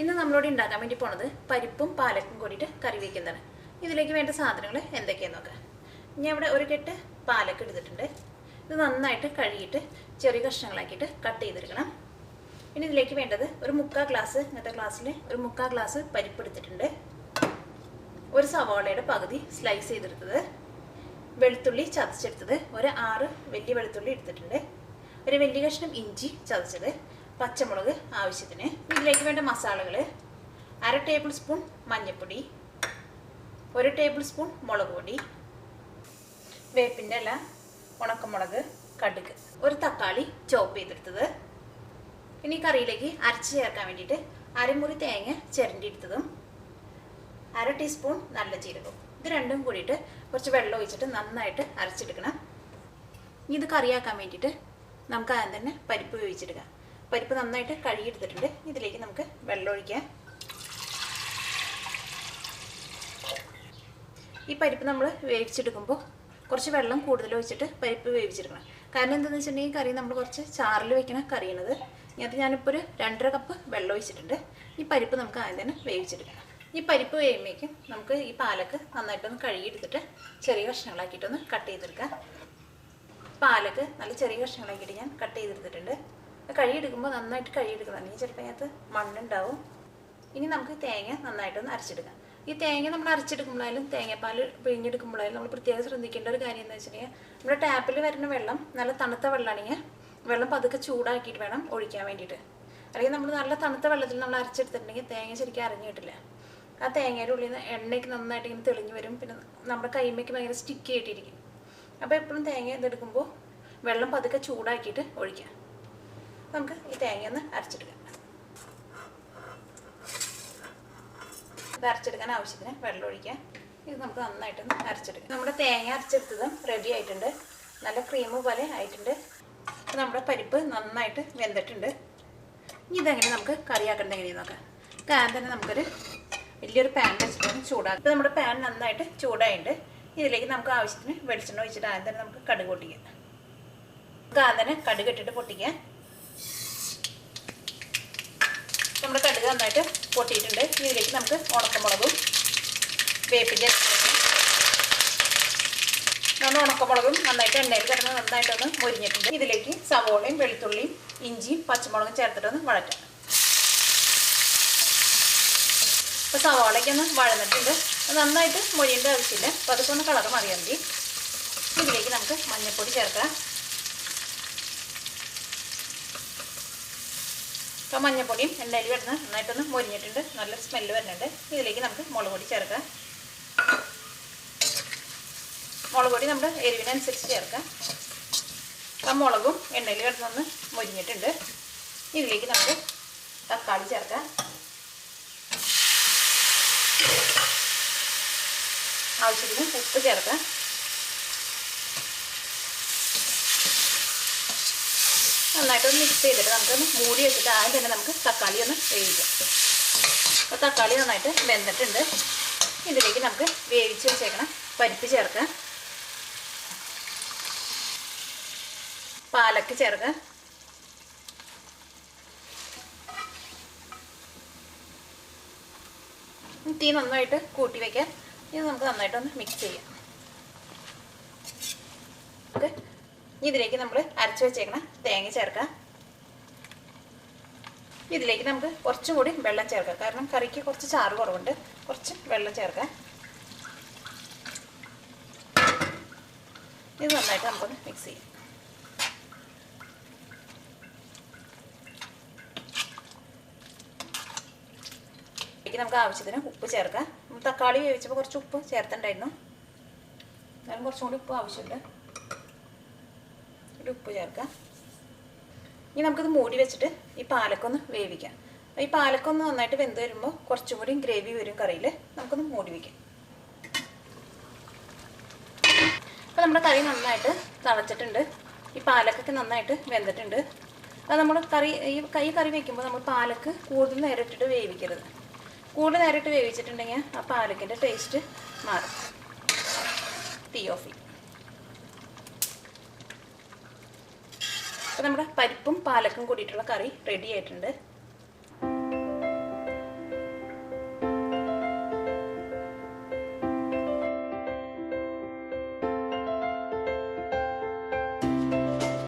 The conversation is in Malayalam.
ഇന്ന് നമ്മളോട് ഉണ്ടാക്കാൻ വേണ്ടി പോണത് പരിപ്പും പാലക്കും കൂടിയിട്ട് കറി വയ്ക്കുന്നതാണ് ഇതിലേക്ക് വേണ്ട സാധനങ്ങൾ എന്തൊക്കെയാന്ന് നോക്കാം. ഞാൻ ഇവിടെ ഒരു കെട്ട് പാലക്ക് എടുത്തിട്ടുണ്ട്. ഇത് നന്നായിട്ട് കഴുകിയിട്ട് ചെറിയ കഷ്ണങ്ങളാക്കിയിട്ട് കട്ട് ചെയ്തെടുക്കണം. ഇനി ഇതിലേക്ക് വേണ്ടത് ഒരു മുക്കാൽ ഗ്ലാസ് ഇന്നത്തെ ഗ്ലാസ്സിൽ ഒരു മുക്കാൽ ഗ്ലാസ് പരിപ്പ് എടുത്തിട്ടുണ്ട്. ഒരു സവാളയുടെ പകുതി സ്ലൈസ് ചെയ്തെടുത്തത്. വെളുത്തുള്ളി ചതച്ചെടുത്തത്. ഒരു ആറ് വലിയ വെളുത്തുള്ളി എടുത്തിട്ടുണ്ട്. ഒരു വലിയ കഷ്ണം ഇഞ്ചി ചതച്ചത്. പച്ചമുളക് ആവശ്യത്തിന്. ഇതിലേക്ക് വേണ്ട മസാലകൾ അര ടേബിൾ സ്പൂൺ മഞ്ഞൾപ്പൊടി ഒരു ടേബിൾ സ്പൂൺ മുളക് പൊടി വേപ്പിന്റെ ഇല ഉണക്കമുളക് കടുക്. ഒരു തക്കാളി ചോപ്പ് ചെയ്തെടുത്തത്. ഇനി കറിയിലേക്ക് അരച്ച് ചേർക്കാൻ വേണ്ടിയിട്ട് അരമുറി തേങ്ങ ചിരണ്ടിയെടുത്തതും അര ടീസ്പൂൺ നല്ല ജീരകം ഇത് രണ്ടും കൂടിയിട്ട് കുറച്ച് വെള്ളം ഒഴിച്ചിട്ട് നന്നായിട്ട് അരച്ചെടുക്കണം. ഇനി ഇത് കറിയാക്കാൻ വേണ്ടിയിട്ട് നമുക്ക് ആദ്യം തന്നെ പരിപ്പ് വേവിച്ചെടുക്കാം. പരിപ്പ് നന്നായിട്ട് കഴുകിയെടുത്തിട്ടുണ്ട്. ഇതിലേക്ക് നമുക്ക് വെള്ളം ഒഴിക്കാം. ഈ പരിപ്പ് നമ്മൾ വേവിച്ചെടുക്കുമ്പോൾ കുറച്ച് വെള്ളം കൂടുതൽ ഒഴിച്ചിട്ട് പരിപ്പ് വേവിച്ചെടുക്കണം. കാരണം എന്താണെന്ന് വെച്ചിട്ടുണ്ടെങ്കിൽ കറി നമ്മൾ കുറച്ച് ചാറിൽ വെക്കണ കറിയണത്. അത് ഞാനിപ്പോൾ ഒരു രണ്ടര കപ്പ് വെള്ളം ഒഴിച്ചിട്ടുണ്ട്. ഈ പരിപ്പ് നമുക്ക് ആദ്യം തന്നെ വേവിച്ചെടുക്കണം. ഈ പരിപ്പ് വേവുമ്പോഴേക്കും നമുക്ക് ഈ പാലക്ക് നന്നായിട്ടൊന്ന് കഴുകിയെടുത്തിട്ട് ചെറിയ കഷ്ണങ്ങളാക്കിയിട്ടൊന്ന് കട്ട് ചെയ്തെടുക്കാം. പാലക്ക് നല്ല ചെറിയ കഷ്ണങ്ങളാക്കിയിട്ട് ഞാൻ കട്ട് ചെയ്തെടുത്തിട്ടുണ്ട്. കഴുകിയെടുക്കുമ്പോൾ നന്നായിട്ട് കഴുകിയെടുക്കണം. അല്ലെങ്കിൽ ചിലപ്പോൾ അതിനകത്ത് മണ്ണുണ്ടാവും. ഇനി നമുക്ക് തേങ്ങ നന്നായിട്ടൊന്ന് അരച്ചെടുക്കാം. ഈ തേങ്ങ നമ്മൾ അരച്ചെടുക്കുമ്പോഴായാലും തേങ്ങാപ്പാൽ പിഴിഞ്ഞെടുക്കുമ്പോഴായാലും നമ്മൾ പ്രത്യേകം ശ്രദ്ധിക്കേണ്ട ഒരു കാര്യം എന്ന് വെച്ചിട്ടുണ്ടെങ്കിൽ നമ്മുടെ ടാപ്പിൽ വരുന്ന വെള്ളം നല്ല തണുത്ത വെള്ളമാണെങ്കിൽ വെള്ളം പതുക്കെ ചൂടാക്കിയിട്ട് വേണം ഒഴിക്കാൻ വേണ്ടിയിട്ട്. അല്ലെങ്കിൽ നമ്മൾ നല്ല തണുത്ത വെള്ളത്തിൽ നമ്മൾ അരച്ചെടുത്തിട്ടുണ്ടെങ്കിൽ തേങ്ങ ശരിക്കും അരഞ്ഞു കിട്ടില്ല ആ തേങ്ങയുടെ ഉള്ളിൽ നിന്ന് എണ്ണയ്ക്ക് നന്നായിട്ട് ഇങ്ങനെ തെളിഞ്ഞു വരും. പിന്നെ നമ്മുടെ കൈമയ്ക്ക് ഭയങ്കര സ്റ്റിക്കി ആയിട്ടിരിക്കും. അപ്പോൾ എപ്പോഴും തേങ്ങ ഇതെടുക്കുമ്പോൾ വെള്ളം പതുക്കെ ചൂടാക്കിയിട്ട് ഒഴിക്കാം. നമുക്ക് ഈ തേങ്ങ ഒന്ന് അരച്ചെടുക്കാം. ഇത് അരച്ചെടുക്കാൻ ആവശ്യത്തിന് വെള്ളം ഒഴിക്കാം. ഇത് നമുക്ക് നന്നായിട്ടൊന്ന് അരച്ചെടുക്കാം. നമ്മുടെ തേങ്ങ അരച്ചെടുത്തതും റെഡി ആയിട്ടുണ്ട്. നല്ല ക്രീം പോലെ ആയിട്ടുണ്ട്. നമ്മുടെ പരിപ്പ് നന്നായിട്ട് വെന്തിട്ടുണ്ട്. ഇനി ഇതെങ്ങനെ നമുക്ക് കറിയാക്കേണ്ടത് എങ്ങനെയാണെന്ന് നോക്കാം. പാൻ തന്നെ നമുക്കൊരു വലിയൊരു പാൻ വെച്ചിട്ട് ചൂടാക്കുക ഇപ്പോൾ നമ്മുടെ പാൻ നന്നായിട്ട് ചൂടായിട്ടുണ്ട്. ഇതിലേക്ക് നമുക്ക് ആവശ്യത്തിന് വെളിച്ചെണ്ണ ഒഴിച്ചിട്ട് ആദ്യം തന്നെ നമുക്ക് കടുക് പൊട്ടിക്കാം. നമുക്ക് ആദ്യം തന്നെ കടുക് ഇട്ടിട്ട് പൊട്ടിക്കാം. നമ്മുടെ കടുക് നന്നായിട്ട് പൊട്ടിയിട്ടുണ്ട്. ഇതിലേക്ക് നമുക്ക് ഉണക്കമുളകും വേപ്പിന്റെ നമ്മൾ ഉണക്കമുളകും നന്നായിട്ട് എണ്ണയിൽ കിടന്ന് നന്നായിട്ടൊന്ന് മുരിഞ്ഞിട്ടുണ്ട്. ഇതിലേക്ക് സവോളയും വെളുത്തുള്ളിയും ഇഞ്ചിയും പച്ചമുളകും ചേർത്തിട്ടൊന്ന് വഴറ്റാം. ഇപ്പോൾ സവാളയ്ക്ക് ഒന്ന് വഴന്നിട്ടുണ്ട്. നന്നായിട്ട് മൊരിയേണ്ട ആവശ്യമില്ല. അപ്പോൾ അതൊക്കെ ഒന്ന് കളർ മറിയാൽ മതി. ഇതിലേക്ക് നമുക്ക് മഞ്ഞൾപ്പൊടി ചേർക്കാം. ഇപ്പോൾ മഞ്ഞൾപ്പൊടിയും എണ്ണയിൽ കിടന്ന് നന്നായിട്ടൊന്ന് മൊരിഞ്ഞിട്ടുണ്ട്. നല്ല സ്മെല്ല് വരുന്നുണ്ട്. ഇതിലേക്ക് നമുക്ക് മുളക് പൊടി ചേർക്കാം. മുളക് പൊടി നമ്മുടെ എരിവിനനുസരിച്ച് ചേർക്കാം. ആ മുളകും എണ്ണയിൽ കിടന്നൊന്ന് മൊരിഞ്ഞിട്ടുണ്ട്. ഇതിലേക്ക് നമുക്ക് തക്കാളി ചേർക്കാം. ആവശ്യത്തിന് ഉപ്പ് ചേർക്കാം. നന്നായിട്ടൊന്ന് മിക്സ് ചെയ്തിട്ട് നമുക്കൊന്ന് മൂടി വെച്ചിട്ട് ആദ്യം തന്നെ നമുക്ക് തക്കാളി ഒന്ന് വേവിക്കാം. അപ്പോൾ തക്കാളി നന്നായിട്ട് വെന്തിട്ടുണ്ട്. ഇതിലേക്ക് നമുക്ക് വേവിച്ച് വെച്ചേക്കണം പരിപ്പ് ചേർക്കാം പാലക്ക് ചേർക്കാം തീ നന്നായിട്ട് കൂട്ടി വയ്ക്കാം ഇത് നമുക്ക് നന്നായിട്ടൊന്ന് മിക്സ് ചെയ്യാം. ഇതിലേക്ക് നമ്മൾ അരച്ച് വെച്ചേക്കണം തേങ്ങ ചേർക്കാം ഇതിലേക്ക് നമുക്ക് കുറച്ചും കൂടി വെള്ളം ചേർക്കാം കാരണം കറിക്ക് കുറച്ച് ചാറ് കുറവുണ്ട്. കുറച്ച് വെള്ളം ചേർക്കാം ഇത് നന്നായിട്ട് നമുക്കൊന്ന് മിക്സ് ചെയ്യാം. നമുക്ക് ആവശ്യത്തിന് ഉപ്പ് ചേർക്കാം തക്കാളി വേവിച്ചപ്പോൾ കുറച്ച് ഉപ്പ് ചേർത്തിട്ടുണ്ടായിരുന്നു. എന്നാലും കുറച്ചും കൂടി ഉപ്പ് ആവശ്യമുണ്ട്. ഒരു ഉപ്പ് ചേർക്കാം ഇനി നമുക്കിത് മൂടി വെച്ചിട്ട് ഈ പാലക്കൊന്ന് വേവിക്കാം. ഈ പാലക്കൊന്ന് നന്നായിട്ട് വെന്ത് വരുമ്പോൾ കുറച്ചും കൂടി ഗ്രേവി വരും കറിയിൽ നമുക്കൊന്ന് മൂടി വയ്ക്കാം അപ്പോൾ നമ്മുടെ കറി നന്നായിട്ട് തളച്ചിട്ടുണ്ട്. ഈ പാലക്കൊക്കെ നന്നായിട്ട് വെന്തിട്ടുണ്ട്. അത് നമ്മൾ കറി ഈ കൈ കറി വയ്ക്കുമ്പോൾ നമ്മൾ പാലക്ക് കൂടുതൽ നേരം ഇട്ടിട്ട് വേവിക്കരുത്. കൂടുതൽ നേരം ഇട്ട് വേവിച്ചിട്ടുണ്ടെങ്കിൽ ആ പാലക്കിന്റെ ടേസ്റ്റ് മാറും. തീ ഓഫ് ചെയ്യും അപ്പോൾ നമ്മുടെ പരിപ്പും പാലക്കും കൂടിയിട്ടുള്ള കറി റെഡി ആയിട്ടുണ്ട്.